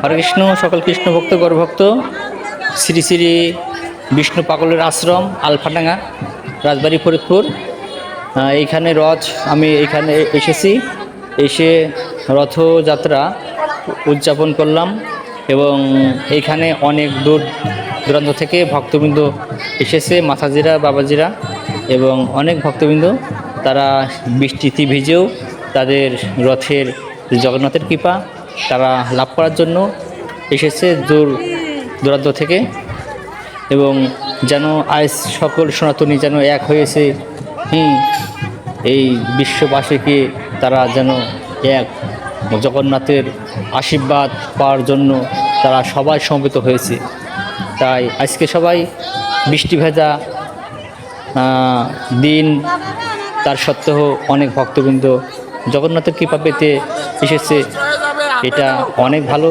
হরে কৃষ্ণ, সকল কৃষ্ণ ভক্ত গৌরভক্ত শ্রী শ্রী বিষ্ণু পাগলের আশ্রম, আলফাডাঙ্গা, রাজবাড়ি, ফরিদপুর। এইখানে রথ, আমি এখানে এসেছি, এসে রথযাত্রা উদযাপন করলাম এবং এইখানে অনেক দূর দূরান্ত থেকে ভক্তবৃন্দ এসেছে মাথাজিরা বাবাজিরা এবং অনেক ভক্তবৃন্দ। তারা বৃষ্টিতে ভিজেও তাদের রথের জগন্নাথের কৃপা তারা লাভ করার জন্য এসেছে দূর দূরান্ত থেকে এবং যেন আজ সকল সনাতনী যেন এক হয়েছে। হুম, এই বিশ্ববাসীকে তারা যেন এক। জগন্নাথের আশীর্বাদ পাওয়ার জন্য তারা সবাই সমবেত হয়েছে। তাই আজকে সবাই বৃষ্টি ভেজা দিন, তার সত্ত্বেও অনেক ভক্তবৃন্দ, জগন্নাথের কৃপা পেতে এসেছে। এটা অনেক ভালো।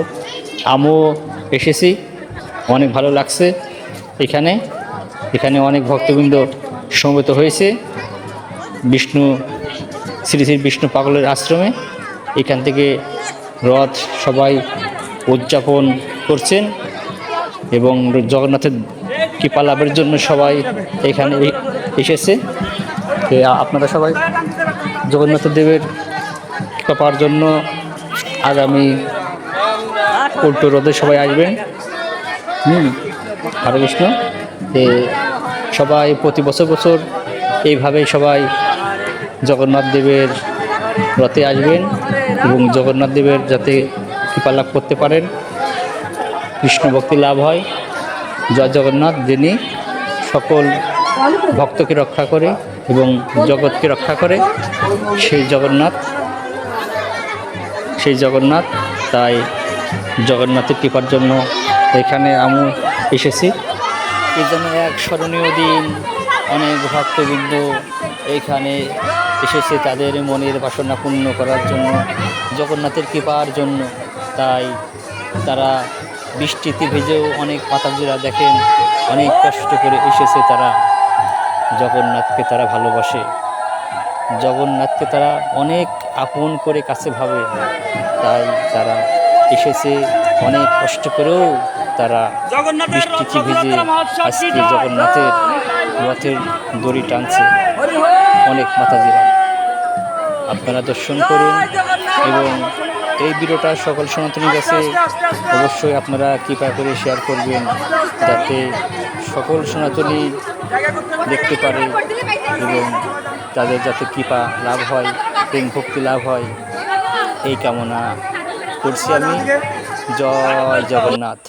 আমিও এসেছি, অনেক ভালো লাগছে এখানে। এখানে অনেক ভক্তবৃন্দ সমবেত হয়েছে। বিষ্ণু, শ্রী শ্রী বিষ্ণু পাগলের আশ্রমে। এখান থেকে রথ সবাই উদযাপন করছেন এবং জগন্নাথের কৃপা লাভের জন্য সবাই এখানে এসেছে। আপনারা সবাই জগন্নাথ দেবের কৃপা পাওয়ার জন্য আগামী উল্টো রথে সবাই আসবেন। হুম হরে কৃষ্ণ সবাই প্রতি বছর বছর এইভাবেই সবাই জগন্নাথ দেবের রথে আসবেন এবং জগন্নাথ দেবের যাতে কৃপা লাভ করতে পারেন, কৃষ্ণ ভক্তি লাভ হয়। জয় জগন্নাথ, যিনি সকল ভক্তকে রক্ষা করে এবং জগৎকে রক্ষা করে, সেই জগন্নাথ। সেই জগন্নাথ, তাই জগন্নাথের কৃপার জন্য এখানে আমি এসেছি। এই জন্য এক স্মরণীয় দিন, অনেক ভক্তবৃন্দ এইখানে এসেছে তাদের মনের বাসনা পূর্ণ করার জন্য, জগন্নাথের কৃপার জন্য। তাই তারা বৃষ্টিতে ভেজেও অনেক পাতাজিরা দেখেন, অনেক কষ্ট করে এসেছে তারা। জগন্নাথকে তারা ভালোবাসে। জগন্নাথকে তারা অনেক আপন করে কাছে ভাবে। তাই তারা এসেছে। অনেক কষ্ট করেও তারা বৃষ্টিতে ভিজে আজকে জগন্নাথের রথের দড়ি টানছে। অনেক মাতাজিরা। আপনারা দর্শন করুন এবং এই ভিডিওটা সকল সনাতনী কাছে অবশ্যই আপনারা কৃপা করে শেয়ার করবেন যাতে সকল সনাতনী দেখতে পারে এবং তাদের যাতে কৃপা লাভ হয় প্রেম ভক্তি লাভ হয়। এই কামনা করছি আমি। জয় জগন্নাথ।